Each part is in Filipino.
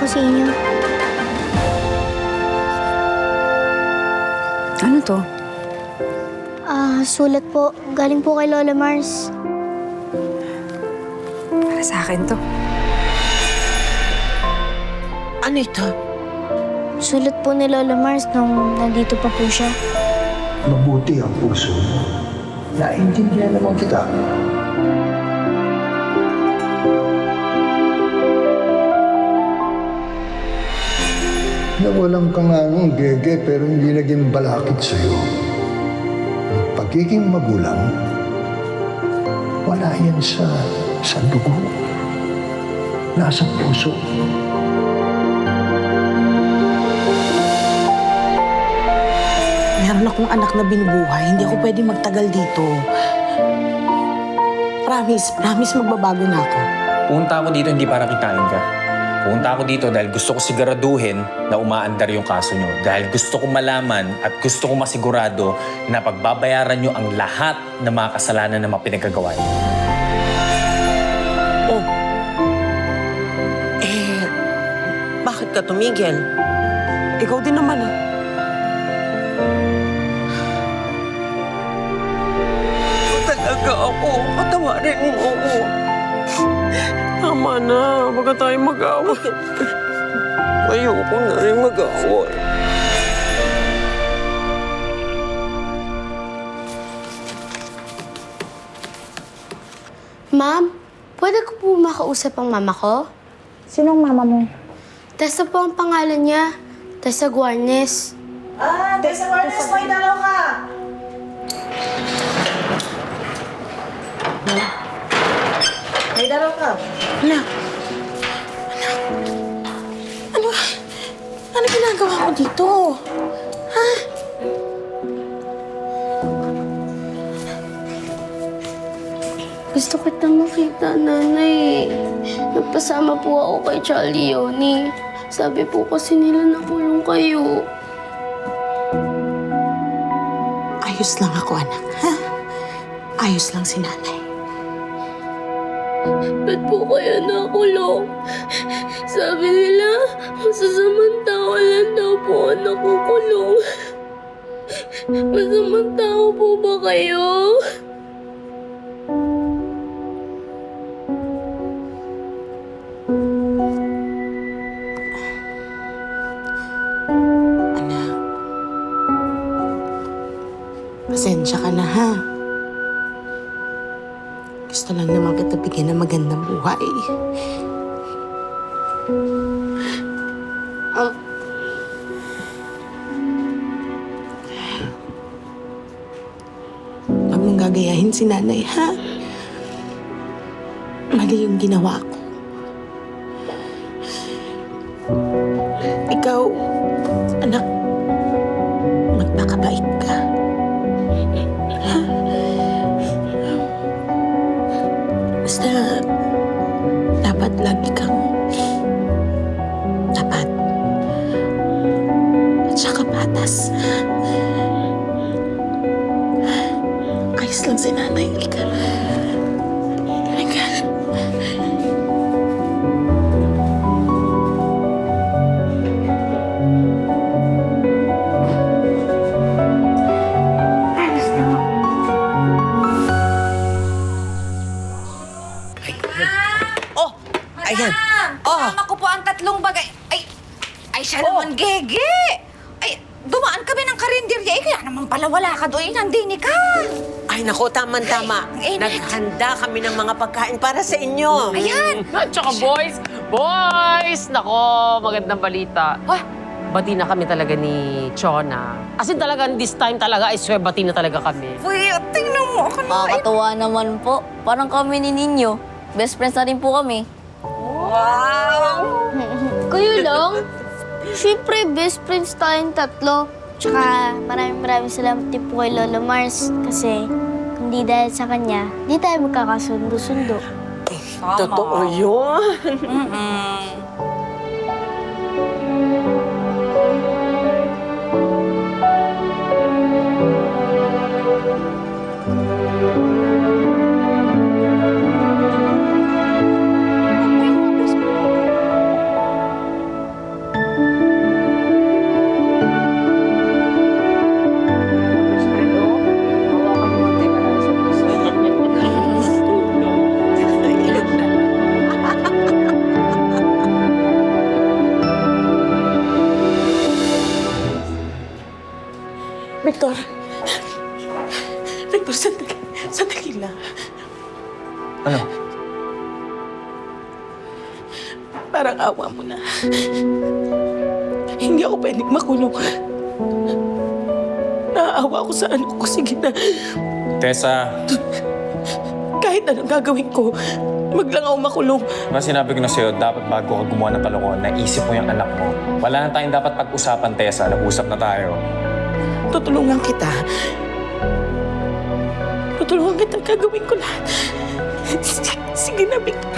ako sa inyo. Ano to? Ah, sulat po. Galing po kay Lola Mars. Para sa akin to. Ano ito? Sulat po ni Lola Mars nung nandito pa po siya. Mabuti ang puso mo. Naintindihan naman kita. Nawalan ka nga ng gege pero hindi naging balakid sa'yo. Ang pagiging magulang, wala yan sa, sa dugo. Nasa puso. Meron akong anak na binubuhay. Hindi ako pwede magtagal dito. Promise, promise magbabago na ako. Punta ako dito hindi para kitain ka. Punta ako dito dahil gusto ko siguraduhin na umaandar yung kaso nyo. Dahil gusto ko malaman at gusto ko masigurado na pagbabayaran nyo ang lahat ng mga kasalanan na mga pinagkagawa nyo. Oh. Eh, bakit ka tumigil? Ikaw din naman ah. Talaga ako. Patawarin mo ako. Tama na. Huwag ka tayo mag-away. Ayoko na rin mag-away. Ma'am, pwede ko po makausap ang mama ko? Sinong mama mo? Tessa po ang pangalan niya. Tessa Guarnes. Ah, Tessa Warnes, may dalaw ka. May dalaw ka. Anak. Anak. Ano? Ano ginagawa ko dito? Gusto kitang makita, nanay. Nagpasama po ako kay Charlie Yoni. Sabi po kasi nila nakulong kayo. Ayos lang ako, anak. Ha? Ayos lang si nanay. Ba't po kaya nakulong? Sabi nila, masasamang tao lang daw po ang nakukulong. Masamang tao po ba kayo? Buhay. Um, Huwag mong gagayahin si nanay, ha? Mali yung ginawa ko. Patas. Ayos lang si nanay. Halika. Halika. Oh, ayan. Oh, Kasama ko po ang tatlong bagay. Ay, ay siya naman, Gege. Ay, dumaan kami ng karinderya. Eh, kaya naman pala wala ka doon. Nandini ka. ay nako, tama-tama. Ay, ang init. Naghanda kami ng mga pagkain para sa inyo. Ayan. At saka boys, boys! Nako, magandang balita. Wah, Bati na kami talaga ni Chona. As in talaga, this time talaga, I swear, bati na talaga kami. uy, tingnan mo ako na. Nakakatuwa naman po. Parang kami ni Ninyo. Best friends na rin po kami. wow. Kayo lang? Siyempre, best friends tayong tatlo. Tsaka maraming maraming salamat din po kay Lola Mars. Kasi kung di dahil sa kanya, di tayo magkakasundo-sundo. Totoo yun. Mm-mm. Victor. Victor, sandali. Sandali lang. Ano? Parang awa mo na. Hindi ako pwedeng makulong. Naaawa ako sa ano ko. Sige na. Tessa, Kahit anong gagawin ko, maglang ako makulong. Diba sinabi ko na sa'yo, dapat bago ka gumawa ng kalokohan, naisip mo yung anak mo. Wala na tayong dapat pag-usapan, Tessa. Nag-usap na tayo. Tutulungan kita. Tutulungan kita. Gagawin ko lahat. Sige, sige na, Victor.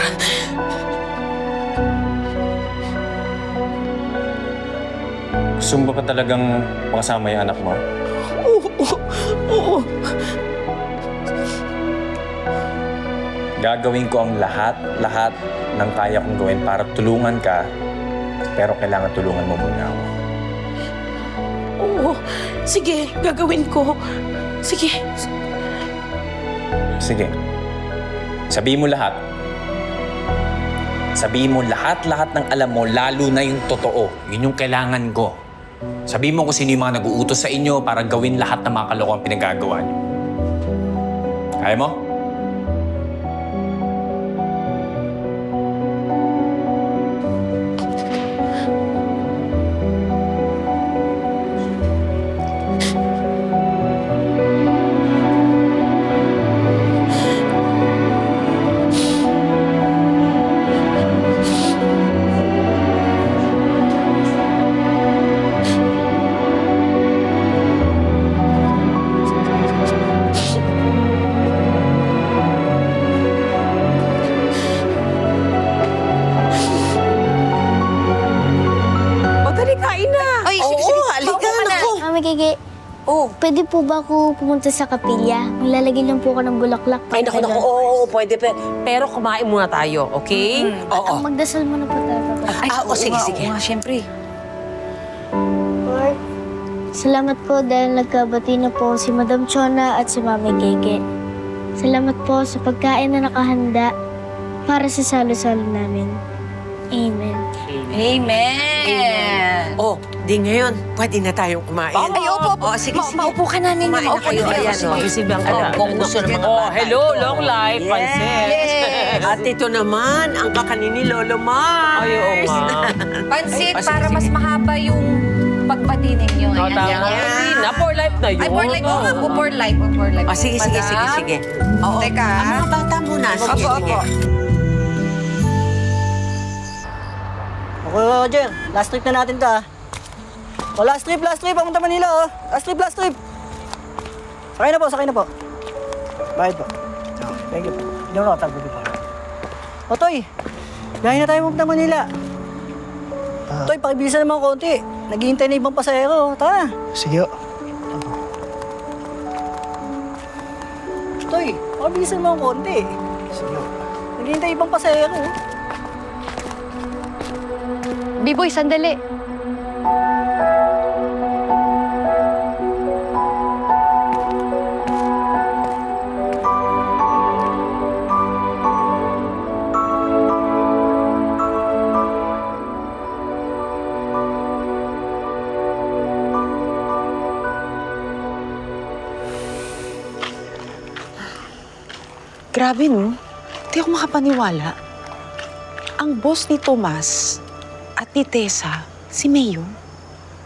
Gusto mo ba talagang makasama yung anak mo? Oo, oo, oo. Gagawin ko ang lahat, lahat ng kaya kong gawin para tulungan ka. Pero kailangan tulungan mo muna ako. Sige, gagawin ko. Sige. Sige. Sabihin mo lahat. Sabihin mo lahat-lahat ng alam mo, lalo na yung totoo. Yun yung kailangan ko. Sabihin mo kung sino yung mga nag-uutos sa inyo para gawin lahat ng mga kalokohan pinagagawa niyo. Kaya mo? Pwede po ba ako pumunta sa kapilya? Maglalagay lang po ako ng bulaklak. Ay, naku, naku, oo, oo, pwede, pwede. Pero kumain muna tayo, okay? Oo. Ang magdasal muna po talaga po. Ay, Ah, o, oo sige, nga, sige. oo nga, syempre. Lord, salamat po dahil nagkabati na po si Madam Chona at si Mami Gege. Salamat po sa pagkain na nakahanda para sa salo-salo namin. Amen. Amen. Oh, di ngayon, pwede na tayong kumain. Ay, opo, opo. Oh, sige, Ma- sige. Maupo ka na ninyo. Kumain na Maupo kayo. na kayo. Ayan, Sige. oh. Isipin ang Oh, kung gusto ng mga Oh, bata. hello, long life, Yes. pansit. Yes. At ito naman, ang kakanin ni Lolo Mars. Ay, oo nga. Pansit Ay, sige, para mas sige. mahaba yung pagbati ninyo. Oh, Ayan, tama. yan. Hindi na, for life na yun. Ay, for life. Oo nga po, for life. oh, For life. Oh, sige, sige, Madam. sige, sige. Oo. Teka. Ang mga bata muna. Sige, Opo, sige. opo. Okay, Roger. Last trip na natin to, ah. O, last trip, last trip. Pamunta Manila, oh. Last trip, last trip. Sakay na po, sakay na po. Bayad po. Okay, thank you po. Hindi mo nakatagpo po. O, Toy. Biyahe na tayo pumunta Manila. Toy, pakibilisan naman konti. Naghihintay na ibang pasahero. Tara. Sige. Toy, pakibilisan naman konti. Sige. Naghihintay ibang pasahero. Biboy, sandali. Grabe, no? Hindi ako makapaniwala. Ang boss ni Tomas at ni Tessa, si Mayo.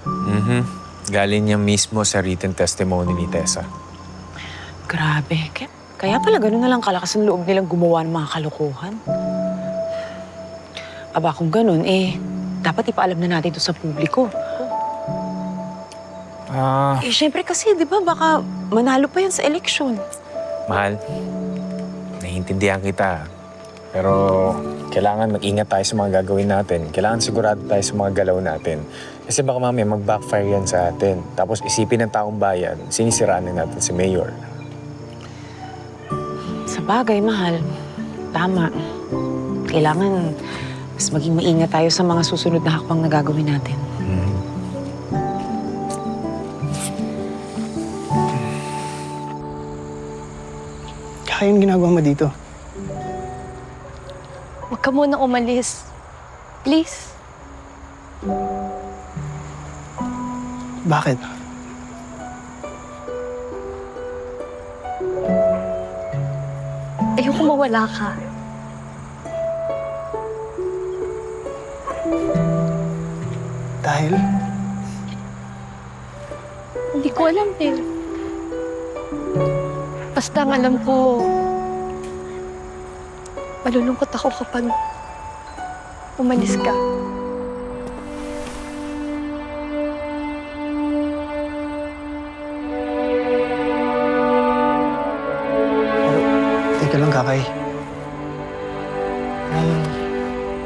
Mhm. Galing niya mismo sa written testimony ni Tessa. Grabe. Kaya, kaya pala ganun na lang kalakas ang loob nilang gumawa ng mga kalokohan. Aba, kung ganun, eh, dapat ipaalam na natin to sa publiko. Ah, Eh, syempre kasi, di ba, baka manalo pa yan sa eleksyon. mahal. Naiintindihan kita. Pero kailangan mag-ingat tayo sa mga gagawin natin. Kailangan sigurado tayo sa mga galaw natin. Kasi baka mamaya mag-backfire yan sa atin. Tapos isipin ng taong bayan, sinisiraan na natin si Mayor. Sa bagay, mahal. Tama. Kailangan mas maging maingat tayo sa mga susunod na hakbang na gagawin natin. Tsaka yung ginagawa mo dito. Huwag ka muna umalis. Please. Bakit? Ayoko mawala ka. Dahil? Hindi ko alam, Bill. Basta ang alam ko, malulungkot ako kapag umalis ka. teka lang kakay. May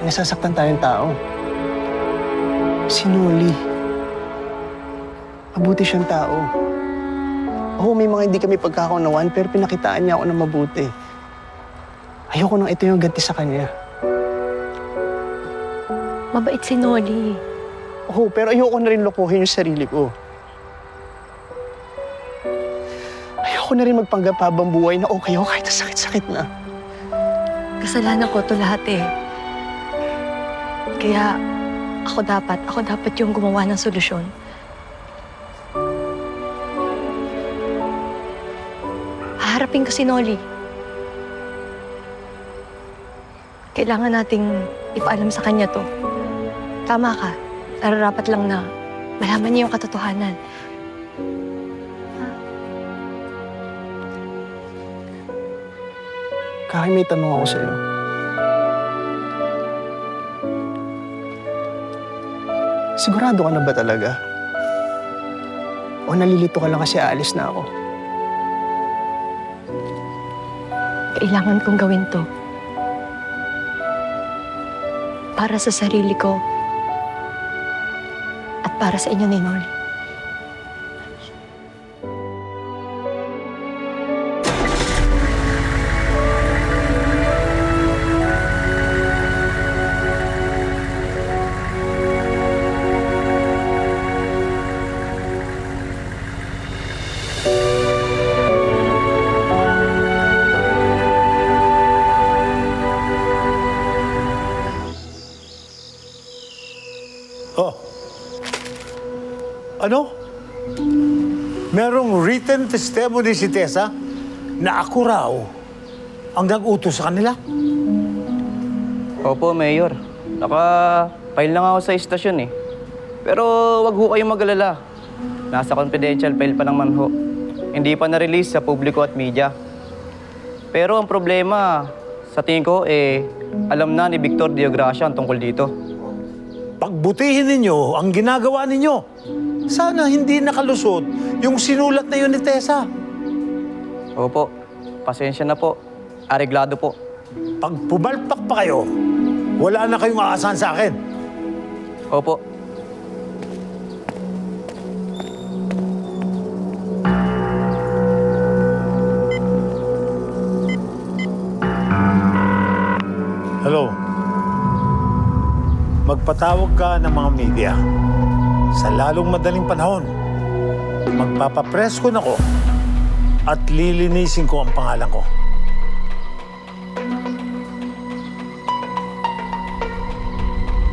nasasaktan tayong tao. Si Noli. Mabuti siyang tao. Oo, may mga hindi kami pagkakaunawan, pero pinakitaan niya ako ng mabuti. Ayoko nang ito yung ganti sa kanya. Mabait si Noli. Oo, pero ayoko na rin lokohin yung sarili ko. Ayoko na rin magpanggap habang buhay na okay ako kahit sakit-sakit na. Kasalanan ko to lahat eh. Kaya ako dapat, ako dapat yung gumawa ng solusyon. Haharapin ko si Noli. Kailangan nating ipaalam sa kanya to. Tama ka. Nararapat lang na malaman niya yung katotohanan. Kakay, may tanong ako sa'yo. Sigurado ka na ba talaga? O nalilito ka lang kasi aalis na ako? Kailangan kong gawin to. Para sa sarili ko. At para sa inyo ni Noli. Ano? Merong written testimony si Tessa na ako raw ang nag-utos sa kanila? Opo, Mayor. Naka-file lang ako sa istasyon eh. Pero wag ho kayong mag-alala. Nasa confidential file pa naman ho. Hindi pa na-release sa publiko at media. Pero ang problema, sa tingin ko, eh, alam na ni Victor Diogracia ang tungkol dito. Pagbutihin ninyo ang ginagawa ninyo. Sana hindi nakalusot yung sinulat na yun ni Tessa. Opo, pasensya na po. Areglado po. Pag pumalpak pa kayo, wala na kayong aasahan sa akin. Opo. Hello. Magpatawag ka ng mga media. Sa lalong madaling panahon, magpapapress ko na ko at lilinisin ko ang pangalan ko.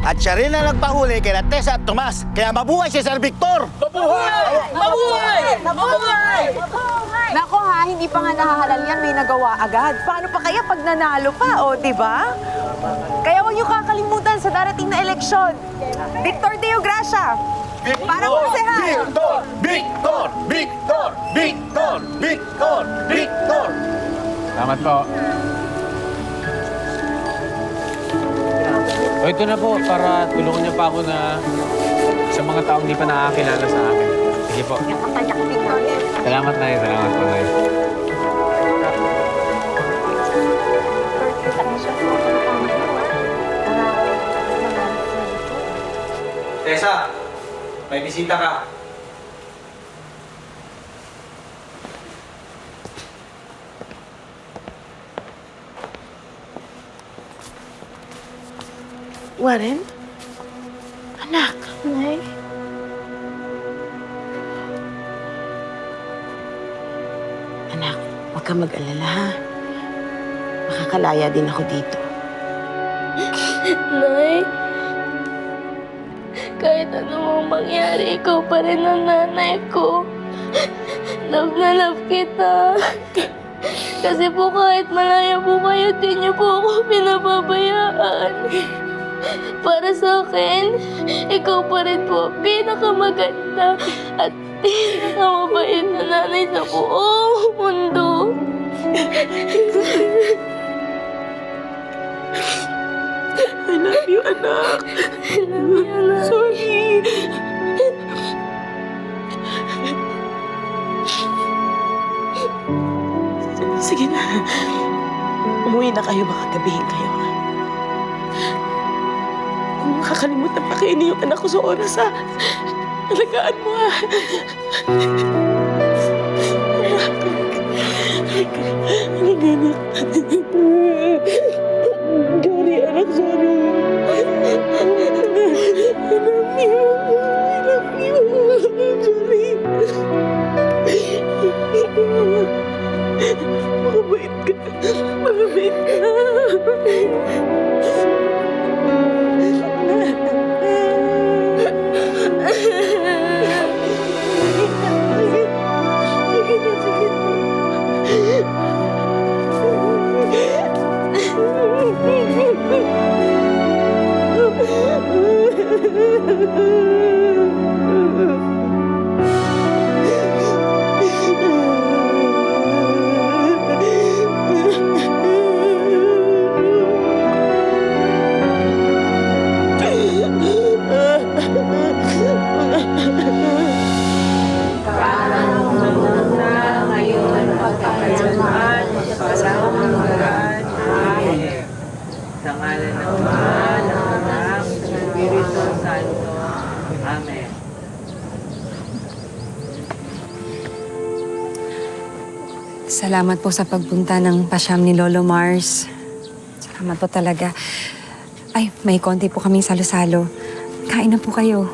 At siya rin ang nagpahuli kay Tessa at Tomas. Kaya mabuhay si Sir Victor! Nako ha, hindi pa nga nahahalal yan, may nagawa agad. Paano pa kaya pag nanalo pa, o, di ba? Kaya huwag niyo kakalimutan sa darating na eleksyon. Victor Deo Gracia, para konsehal. Victor! Victor! Victor! Victor! Victor! Victor! Salamat po. O ito na po, para tulungan niyo pa ako na sa mga taong di pa nakakilala sa akin. Sige po. Salamat na Salamat po na Tessa, may bisita ka. Warren? Anak, Nay? anak, huwag ka mag-alala ha. Makakalaya din ako dito. Nay? Kahit ano mang mangyari, ikaw pa rin ang nanay ko. Love na love kita. Kasi po kahit malaya po kayo, di niyo po ako pinababayaan. Para sa akin, ikaw pa rin po pinakamaganda at pinakamabait na nanay sa buong mundo. I love you, anak. I love you, anak. Sorry. Sige na. Umuwi na kayo, baka gabihin kayo. Kung makakalimutan pa kayo yung anak ko sa oras, ha? Alagaan mo, ha? Halika na. Sorry, 我没有。Salamat po sa pagpunta ng pasyam ni Lolo Mars. Salamat po talaga. Ay, may konti po kaming salo-salo. Kain na po kayo.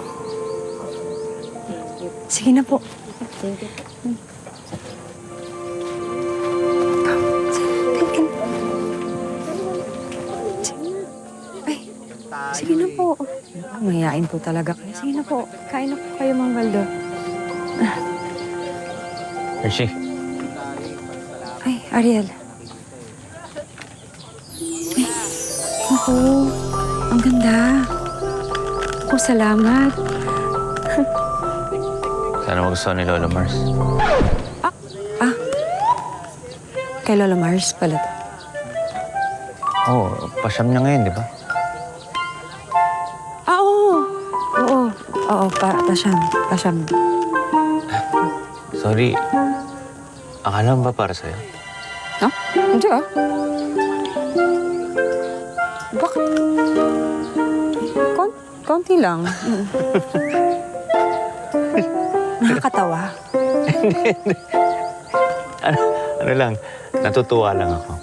Sige na po. Ay, sige na po. Mayain po talaga kayo. Sige na po. Kain na po kayo, Mang Baldo. Hershey, Ariel. Ay, ako. Ang ganda. Ako, salamat. sana magustuhan ni Lolo Mars. Ah, kay Lola Mars pala. to. Oo, oh, pasyam niya ngayon, di ba? Ah, oo. Oo. Oo, pa, pasyam. Pasyam. Sorry. Akala mo ba para sa'yo? Hindi ah. Bakit? Kon konti lang. Nakakatawa. Ano, ano lang, natutuwa lang ako.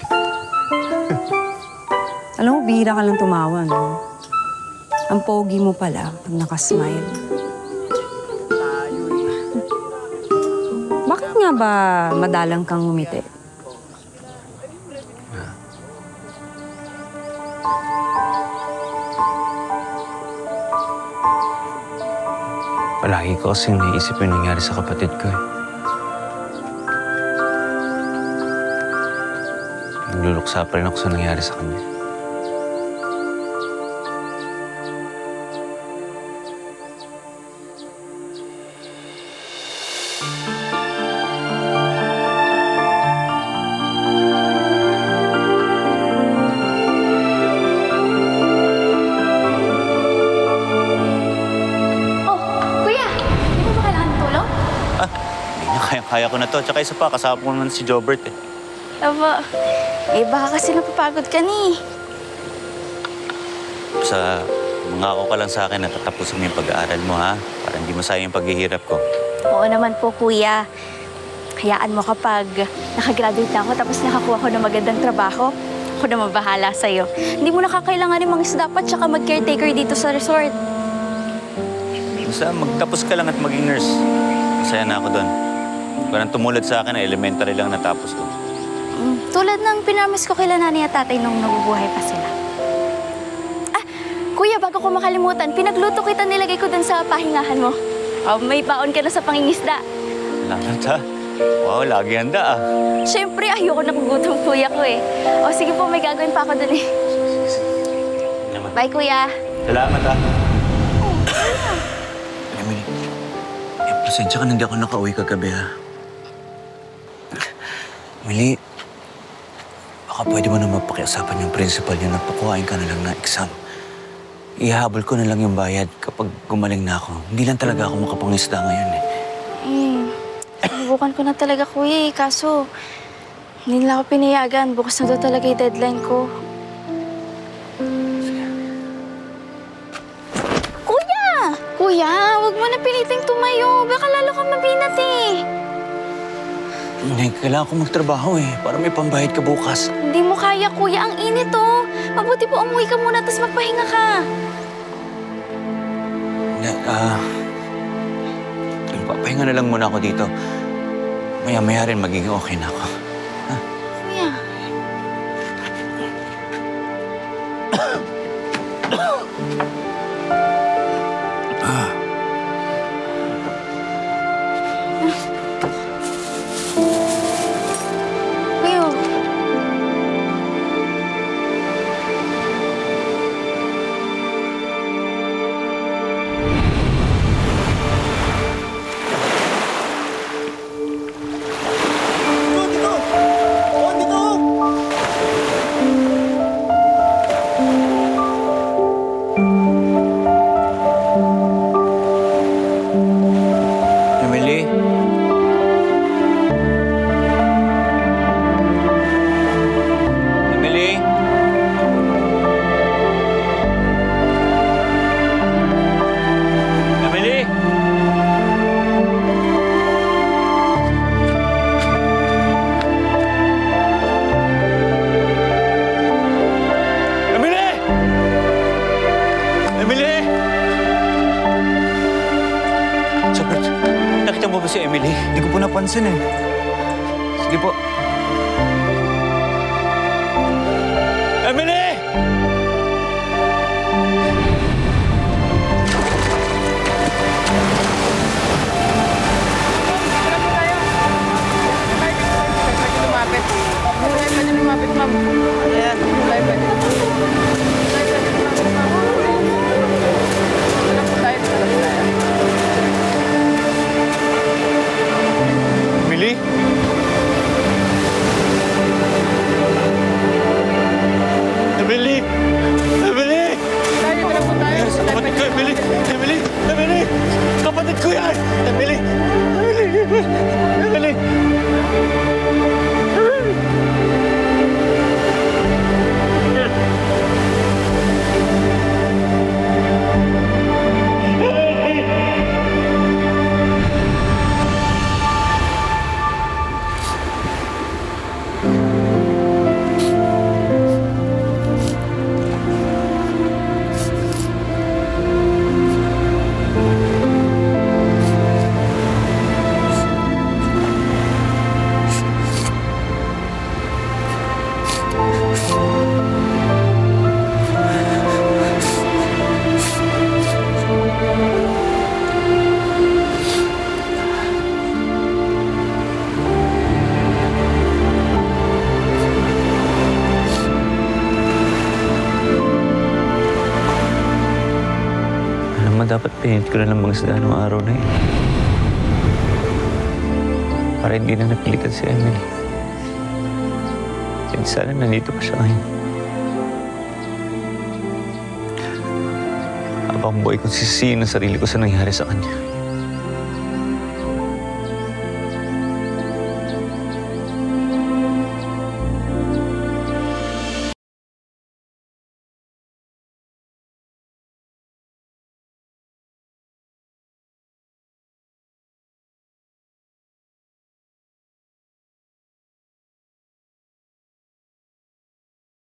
Alam mo, bihira ka lang tumawa, no? Ang pogi mo pala pag nakasmile. Bakit nga ba madalang kang umiti? Palagi ko kasing naisip yung nangyari sa kapatid ko eh. Nagluluksa pa rin ako sa nangyari sa kanya. To. Tsaka isa pa, kasama ko naman si Jobert eh. Aba, eh baka kasi napapagod ka ni. Sa mangako ka lang sa akin na tatapusin mo yung pag-aaral mo, ha? Para hindi masayang yung paghihirap ko. Oo naman po, kuya. Hayaan mo kapag nakagraduate na ako tapos nakakuha ko ng magandang trabaho, ako na mabahala sa'yo. Hindi mo nakakailangan ng mga isda pa tsaka mag-caretaker dito sa resort. Basta magtapos ka lang at maging nurse. Masaya na ako doon. Parang tumulad sa akin na elementary lang natapos ko. Mm, tulad ng pinamis ko kila nanay at tatay nung nabubuhay pa sila. Ah, kuya, bago ko makalimutan, pinagluto kita nilagay ko dun sa pahingahan mo. Oh, may baon ka na sa pangingisda. Salamat ha. Wow, lagi handa ah. Siyempre, ayoko na gutom kuya ko eh. O sige po, may gagawin pa ako dun eh. Naman. Bye kuya. Salamat ah. Emily, eh, pasensya ka na hindi ako nakauwi kagabi ha. Emily, baka pwede mo na mapakiusapan yung principal niya na pakuhain ka na lang ng exam. Ihahabol ko na lang yung bayad kapag gumaling na ako. Hindi lang talaga ako makapangisda ngayon eh. Eh, sinubukan ko na talaga kuya eh. Kaso, hindi nila ako pinayagan. Bukas na daw talaga yung deadline ko. Kuya! Kuya, wag mo na piliting tumayo. Baka lalo ka mabinat eh. Hindi, kailangan ko magtrabaho eh, para may pambayad ka bukas. Hindi mo kaya, kuya. Ang init oh. Mabuti po umuwi ka muna tapos magpahinga ka. Hindi, ah... papahinga na lang muna ako dito. Maya-maya rin magiging okay na ako. Mo ba si Emily? Hindi ko po napansin eh. Sige po. Emily! Emily! Kapatid ko yan! Emily! Emily! Emily! Dapat pinit ko na lang magsda nung araw na yun. Para hindi na napilitan si Emily. And sana nandito pa siya ngayon. Habang buhay kong sisihin ang sarili ko sa nangyari sa kanya.